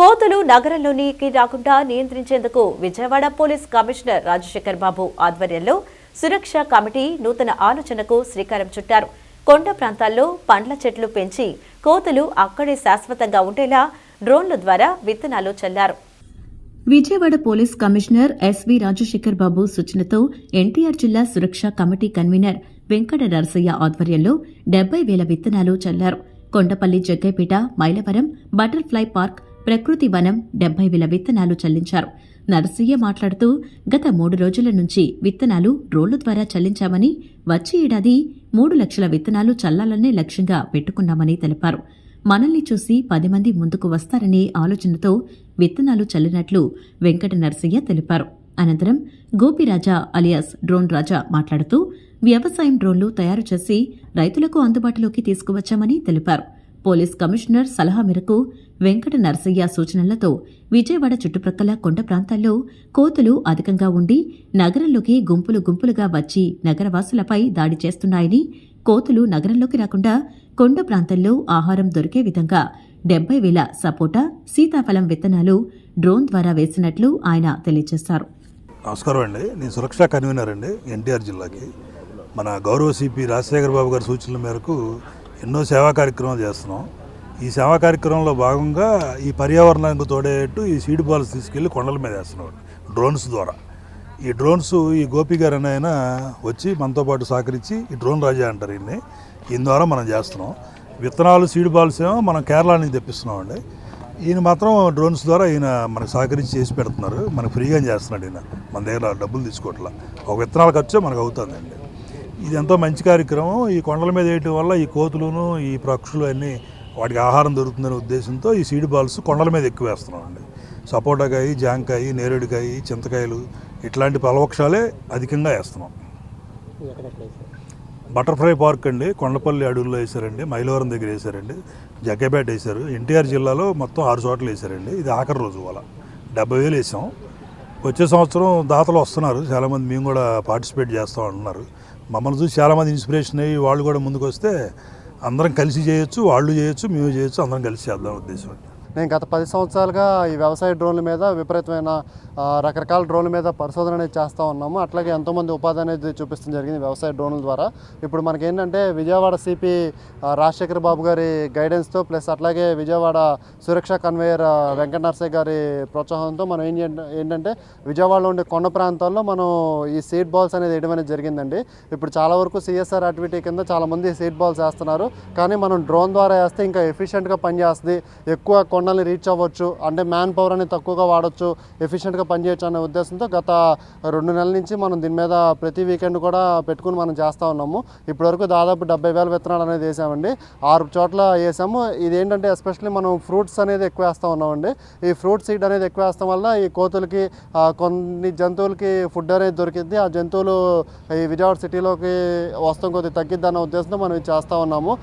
కోతులు నగరంలోనికి రాకుండా నియంత్రించేందుకు విజయవాడ పోలీస్ కమిషనర్ రాజశేఖర్ బాబు ఆధ్వర్యంలో సురక్ష కమిటీ నూతన ఆలోచనకు శ్రీకారం చుట్టారు. కొండ ప్రాంతాల్లో పండ్ల చెట్లు పెంచి కోతులు అక్కడే శాశ్వతంగా ఉండేలా డ్రోన్ల ద్వారా విత్తనాలు చల్లారు. Vijayawada police commissioner S V Rajasekhar Babu సూచనతో NTR జిల్లా సురక్ష కమిటీ కన్వీనర్ వెంకట నరసయ్య ఆధ్వర్యంలో డెబ్బై వేల విత్తనాలు చల్లారు. కొండపల్లి జగ్గైపేట మైలవరం బటర్ఫ్లై పార్క్ ప్రకృతి వనం డెబ్బై వేల విత్తనాలు చల్లించారు. నరసయ్య మాట్లాడుతూ గత మూడు రోజుల నుంచి విత్తనాలు డ్రోన్ల ద్వారా చల్లించామని వచ్చే ఏడాది మూడు లక్షల విత్తనాలు చల్లాలనే లక్ష్యంగా పెట్టుకున్నామని తెలిపారు. మనల్ని చూసి పది మంది ముందుకు వస్తారనే ఆలోచనతో విత్తనాలు చల్లినట్లు వెంకట నరసయ్య తెలిపారు. అనంతరం గోపిరాజా అలియాస్ డ్రోన్ రాజా మాట్లాడుతూ వ్యవసాయం డ్రోన్లు తయారు చేసి రైతులకు అందుబాటులోకి తీసుకువచ్చామని తెలిపారు. పోలీస్ కమిషనర్ సలహా మేరకు వెంకట నరసయ్య సూచనలతో విజయవాడ చుట్టుప్రక్కల కొండ ప్రాంతాల్లో కోతులు అధికంగా ఉండి నగరంలోకి గుంపులు గుంపులుగా వచ్చి నగరవాసులపై దాడి చేస్తున్నాయని కోతులు నగరంలోకి రాకుండా కొండ ప్రాంతంలో ఆహారం దొరికే విధంగా డెబ్బై వేల సపోటా సీతాఫలం విత్తనాలు డ్రోన్ ద్వారా వేసినట్లు ఆయన తెలియజేశారు. నమస్కారం అండి. నేను సురక్షా కన్వీనర్ అండి ఎన్టీఆర్ జిల్లాకి. మన గౌరవ సిపి రాజశేఖర బాబు గారి సూచనల మేరకు ఎన్నో సేవా కార్యక్రమాలు చేస్తున్నాం. ఈ సేవా కార్యక్రమంలో భాగంగా ఈ పర్యావరణానికి తోడేట్టు ఈ సీడ్ బాల్స్ తీసుకెళ్ళి కొండల మీద వేస్తున్నాం డ్రోన్స్ ద్వారా. ఈ డ్రోన్స్ ఈ గోపి గారు ఆయన వచ్చి మనతో పాటు సహకరించి ఈ డ్రోన్ రాజా అంటారు ఈయన్ని. ఈయన ద్వారా మనం చేస్తున్నాం. విత్తనాలు సీడ్ బాల్స్ ఏమో మనం కేరళ నుంచి తెప్పిస్తున్నాం అండి ఈయన మాత్రం డ్రోన్స్ ద్వారా ఈయన మనకు సహకరించి చేసి పెడుతున్నారు. మనకు ఫ్రీగా చేస్తున్నాడు ఈయన. మన దగ్గర డబ్బులు తీసుకోవట్లా. ఒక విత్తనాల ఖర్చు మనకు అవుతుందండి. ఇది ఎంతో మంచి కార్యక్రమం. ఈ కొండల మీద వేయటం వల్ల ఈ కోతులను ఈ పక్షులు అన్నీ వాటికి ఆహారం దొరుకుతుందనే ఉద్దేశంతో ఈ సీడ్ బాల్స్ కొండల మీద ఎక్కువ వేస్తున్నాం అండి సపోటాకాయ జాంకాయ నేరేడుకాయ చింతకాయలు ఇట్లాంటి ఫలవృక్షాలే అధికంగా వేస్తున్నాం. బటర్ఫ్లై పార్క్ అండి. కొండపల్లి అడవుల్లో వేశారండి. మైలవరం దగ్గర వేశారండి. జగ్గేపేట వేశారు. ఎన్టీఆర్ జిల్లాలో మొత్తం ఆరు చోట్ల వేశారండి. ఇది ఆఖరి రోజు వాళ్ళ డెబ్బై వేలు వేసాం. వచ్చే సంవత్సరం దాతలు వస్తున్నారు. చాలామంది మేము కూడా పార్టిసిపేట్ చేస్తాం అంటున్నారు. మమ్మల్ని చూసి చాలామంది ఇన్స్పిరేషన్ అయ్యి వాళ్ళు కూడా ముందుకు వస్తే అందరం కలిసి చేయొచ్చు వాళ్ళు చేయొచ్చు మేము చేయొచ్చు అందరం కలిసి చేద్దాం ఉద్దేశం నేను గత పది సంవత్సరాలుగా ఈ వ్యవసాయ డ్రోన్ల మీద విపరీతమైన రకరకాల డ్రోన్ల మీద పరిశోధన అనేది చేస్తూ ఉన్నాము. అట్లాగే ఎంతోమంది ఉపాధి అనేది చూపిస్తుంది జరిగింది వ్యవసాయ డ్రోన్ల ద్వారా. ఇప్పుడు మనకి ఏంటంటే విజయవాడ సిపి రాజశేఖర్ బాబు గారి గైడెన్స్తో ప్లస్ అట్లాగే విజయవాడ సురక్ష కన్వేయర్ వెంకట నర్సయ్య గారి ప్రోత్సాహంతో మనం ఏం ఏంటంటే విజయవాడలో ఉండే కొండ ప్రాంతాల్లో మనం ఈ సీడ్ బాల్స్ అనేది వేయడం అనేది జరిగిందండి. ఇప్పుడు చాలా వరకు సిఎస్ఆర్ యాక్టివిటీ కింద చాలామంది సీడ్ బాల్స్ వేస్తున్నారు. కానీ మనం డ్రోన్ ద్వారా వేస్తే ఇంకా ఎఫిషియెంట్గా పనిచేస్తుంది. ఎక్కువ కొండల్ని రీచ్ అవ్వచ్చు. అంటే మ్యాన్ పవర్ అనేది తక్కువగా వాడచ్చు ఎఫిషియెంట్గా పనిచేయచ్చు అనే ఉద్దేశంతో గత రెండు నెలల నుంచి మనం దీని మీద ప్రతి వీకెండ్ కూడా పెట్టుకుని మనం చేస్తూ ఉన్నాము. ఇప్పటివరకు దాదాపు డెబ్బై వేల విత్తనాలు అనేది వేసామండి. ఆరు చోట్ల వేసాము. ఇది ఏంటంటే ఎస్పెషల్లీ మనం ఫ్రూట్స్ అనేది ఎక్కువ వేస్తూ ఉన్నామండి. ఈ ఫ్రూట్ సీడ్ అనేది ఎక్కువ వేస్తాం వల్ల ఈ కోతులకి కొన్ని జంతువులకి ఫుడ్ అనేది దొరికింది ఆ జంతువులు ఈ విజయవాడ సిటీలోకి వస్తాం కొద్దిగా తగ్గిద్ది అన్న ఉద్దేశంతో మనం ఇది చేస్తూ ఉన్నాము.